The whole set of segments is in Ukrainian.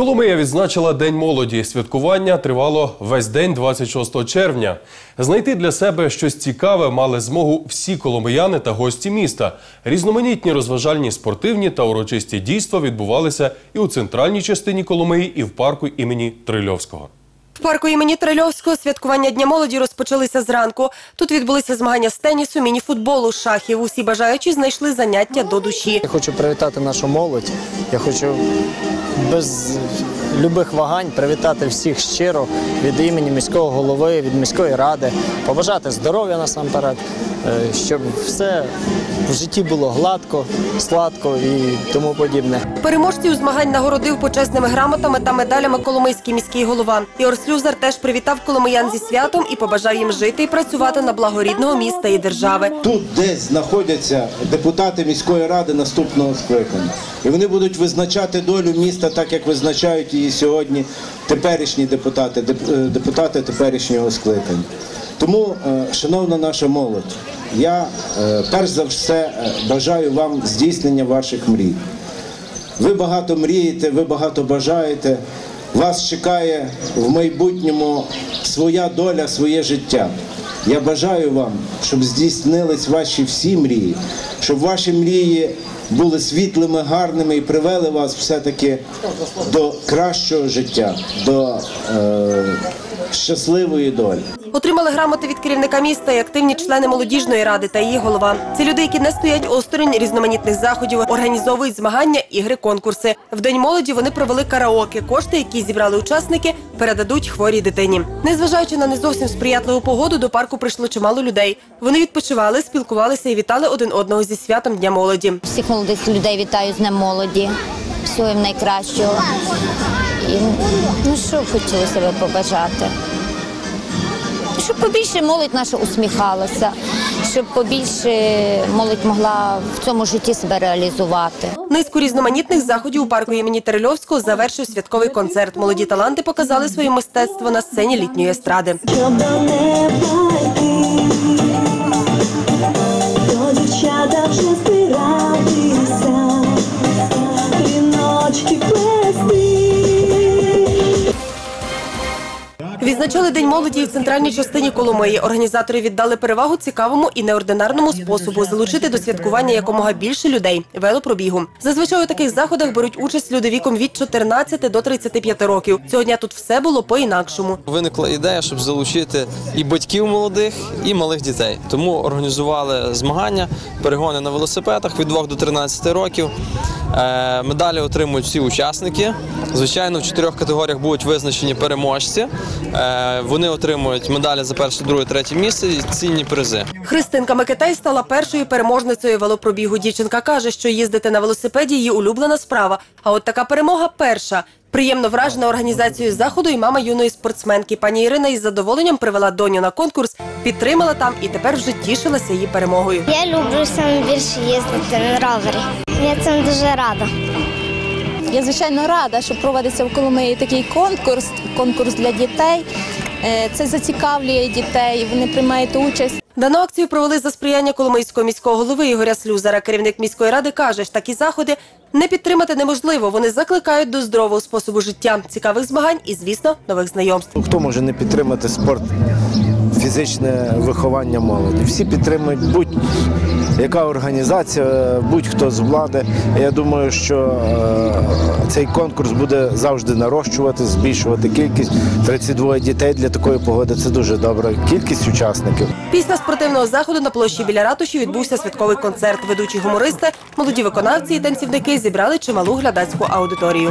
Коломия відзначила День молоді. Святкування тривало весь день 26 червня. Знайти для себе щось цікаве мали змогу всі коломияни та гості міста. Різноманітні розважальні спортивні та урочисті дійства відбувалися і у центральній частині Коломиї, і в парку імені Трильовського. Парку імені Трильовського святкування Дня молоді розпочалися зранку. Тут відбулися змагання з тенісу, мініфутболу, шахів. Усі бажаючі знайшли заняття до душі. Я хочу привітати нашу молодь. Я хочу без любих вагань привітати всіх щиро від імені міського голови, від міської ради, побажати здоров'я насамперед, щоб все в житті було гладко, сладко і тому подібне. Переможців змагань нагородив почесними грамотами та медалями Коломийський міський голова. Ігор Слюзар теж привітав коломиян зі святом і побажав їм жити і працювати на благо рідного міста і держави. Тут десь знаходяться депутати міської ради наступного скликання. І вони будуть визначати долю міста так, як визначають її сьогодні теперішні депутати, деп- е, депутати теперішнього скликання. Тому, е, шановна наша молодь, я е, перш за все е, бажаю вам здійснення ваших мрій. Ви багато мрієте, ви багато бажаєте. Вас чекає в майбутньому своя доля, своє життя. Я бажаю вам, щоб здійснились ваші всі мрії, щоб ваші мрії були світлими, гарними і привели вас все-таки до кращого життя, до е, щасливої долі. Отримали грамоти від керівника міста і активні члени молодіжної ради та її голова. Це люди, які не стоять осторонь різноманітних заходів, організовують змагання, ігри, конкурси. В день молоді вони провели караоке. Кошти, які зібрали учасники, передадуть хворій дитині. Незважаючи на не зовсім сприятливу погоду, до парку прийшло чимало людей. Вони відпочивали, спілкувалися і вітали один одного зі святом Дня молоді. Всіх молодих людей вітаю з Днем молоді. Всього їм найкращого. І, ну що хотілося би побажати? Щоб побільше молодь наша усміхалася, щоб побільше молодь могла в цьому житті себе реалізувати. Низку різноманітних заходів у парку імені Терельовського завершив святковий концерт. Молоді таланти показали своє мистецтво на сцені літньої естради. Відзначали День молоді і в центральній частині Коломиї. Організатори віддали перевагу цікавому і неординарному способу залучити до святкування якомога більше людей – велопробігу. Зазвичай у таких заходах беруть участь люди віком від 14 до 35 років. Цього дня тут все було по-інакшому. Виникла ідея, щоб залучити і батьків молодих, і малих дітей. Тому організували змагання, перегони на велосипедах від 2 до 13 років. Е, Медалі отримують всі учасники. Звичайно, в чотирьох категоріях будуть визначені переможці. Е, Вони отримують медалі за перше, друге, третє місце і цінні призи. Христинка Микитай стала першою переможницею велопробігу. Дівчинка каже, що їздити на велосипеді – її улюблена справа. А от така перемога – перша. Приємно вражена організацією заходу і мама юної спортсменки. Пані Ірина із задоволенням привела доню на конкурс, підтримала там і тепер вже тішилася її перемогою. Я люблю саме більше їздити на ровері. Я цим дуже рада. Я звичайно рада, що проводиться в Коломиї такий конкурс, конкурс для дітей. Е, Це зацікавлює дітей, вони приймають участь. Дану акцію провели за сприяння Коломийського міського голови Ігоря Слюзара. Керівник міської ради каже, що такі заходи не підтримати неможливо. Вони закликають до здорового способу життя, цікавих змагань і, звісно, нових знайомств. Хто може не підтримати спорт, фізичне виховання молоді? Всі підтримують будь-яка організація, будь-хто з влади. Я думаю, що е, цей конкурс буде завжди нарощувати, збільшувати кількість. 32 дітей для такої погоди це дуже добра кількість учасників. Після спортивного заходу на площі біля ратуші відбувся святковий концерт. Ведучі гумористи, молоді виконавці і танцівники зібрали чималу глядацьку аудиторію.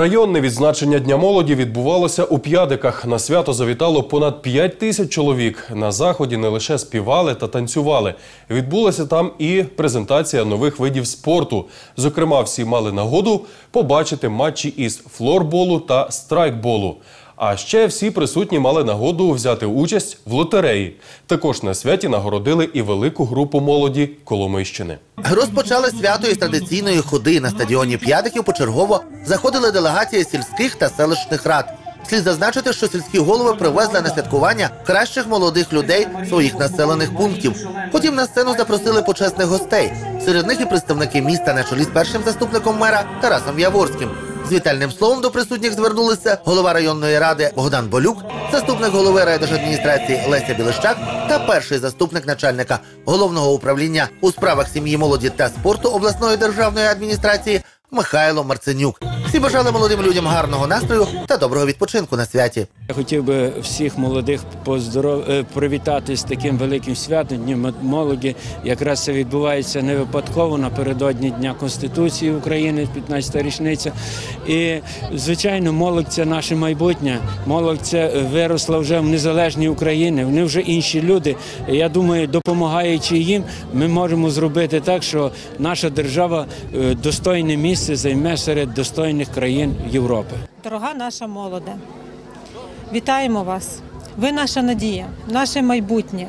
Районне відзначення Дня молоді відбувалося у П'ядиках. На свято завітало понад 5 тисяч чоловік. На заході не лише співали та танцювали. Відбулася там і презентація нових видів спорту. Зокрема, всі мали нагоду побачити матчі із флорболу та страйкболу. А ще всі присутні мали нагоду взяти участь в лотереї. Також на святі нагородили і велику групу молоді Коломийщини. Розпочали свято із традиційної ходи на стадіоні П'ятихів почергово заходили делегації сільських та селищних рад. Слід зазначити, що сільські голови привезли на святкування кращих молодих людей своїх населених пунктів. Потім на сцену запросили почесних гостей. Серед них і представники міста на чолі з першим заступником мера Тарасом Яворським. З вітальним словом до присутніх звернулися голова районної ради Богдан Болюк, заступник голови райдержадміністрації Леся Білищак та перший заступник начальника головного управління у справах сім'ї, молоді та спорту обласної державної адміністрації Михайло Марценюк. Всі бажали молодим людям гарного настрою та доброго відпочинку на святі. Я хотів би всіх молодих поздоров... е, привітати з таким великим святом Днем молоді. Якраз це відбувається не випадково напередодні Дня Конституції України, 15-та річниця. І, звичайно, молодь це наше майбутнє. Молодь це виросла вже в незалежній Україні. Вони вже інші люди. Я думаю, допомагаючи їм, ми можемо зробити так, що наша держава е, достойне місце займе серед достойних країн Європи. Дорога наша молоде, вітаємо вас. Ви наша надія, наше майбутнє.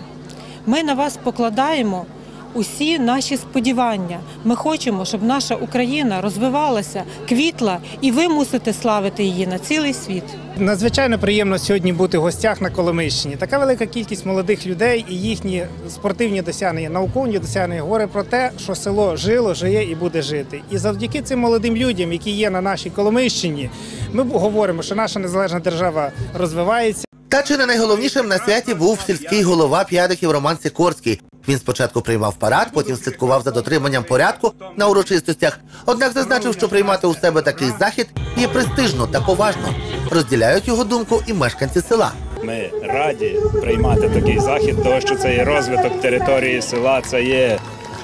Ми на вас покладаємо усі наші сподівання. Ми хочемо, щоб наша Україна розвивалася, квітла, і ви мусите славити її на цілий світ. Надзвичайно приємно сьогодні бути в гостях на Коломийщині. Така велика кількість молодих людей і їхні спортивні досягнення, наукові досягнення говорить про те, що село жило, жиє і буде жити. І завдяки цим молодим людям, які є на нашій Коломийщині, ми говоримо, що наша незалежна держава розвивається. Та чи не найголовнішим на святі був сільський голова п'ядиків Роман Сікорський. Він спочатку приймав парад, потім слідкував за дотриманням порядку на урочистостях. Однак зазначив, що приймати у себе такий захід є престижно та поважно. Розділяють його думку і мешканці села. Ми раді приймати такий захід, тому що це є розвиток території села, це є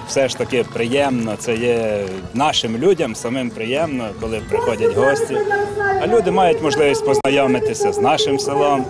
все ж таки приємно, це є нашим людям самим приємно, коли приходять гості. А люди мають можливість познайомитися з нашим селом,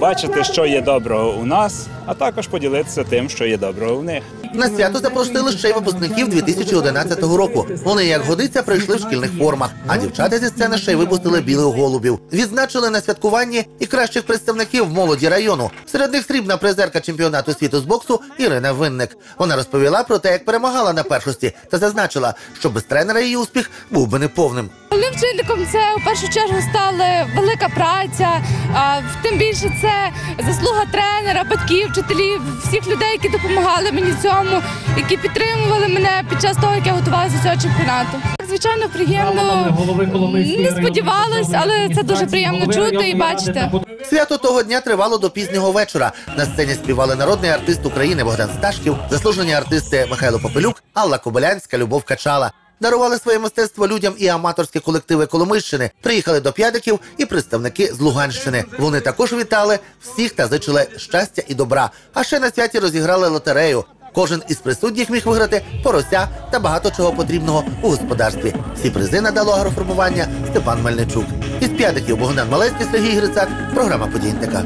бачити, що є доброго у нас, а також поділитися тим, що є доброго у них. На свято запросили ще й випускників 2011 року. Вони, як годиться, прийшли в шкільних формах, а дівчата зі сцени ще й випустили білих голубів. Відзначили на святкуванні і кращих представників молоді району. Серед них срібна призерка чемпіонату світу з боксу Ірина Винник. Вона розповіла про те, як перемагала на першості, та зазначила, що без тренера її успіх був би неповним. Головним вчительком це в першу чергу стала велика праця. а, Тим більше це заслуга тренера, батьків, вчителів, всіх людей, які допомагали мені в цьому, які підтримували мене під час того, як я готувалася до цього чемпіонату. Звичайно, приємно не сподівалась, але це дуже приємно чути і бачити. Свято того дня тривало до пізнього вечора. На сцені співали народний артист України Богдан Сташків, заслужені артисти Михайло Попелюк, Алла Кобилянська, Любов Качала. Дарували своє мистецтво людям і аматорські колективи Коломийщини. Приїхали до п'ядиків і представники з Луганщини. Вони також вітали всіх та зичили щастя і добра. А ще на святі розіграли лотерею. Кожен із присутніх міг виграти порося та багато чого потрібного у господарстві. Всі призи надало агроформування Степан Мельничук. Із п'ятиків Богдан Малецький, Сергій Грицак. Програма «Подій НТК».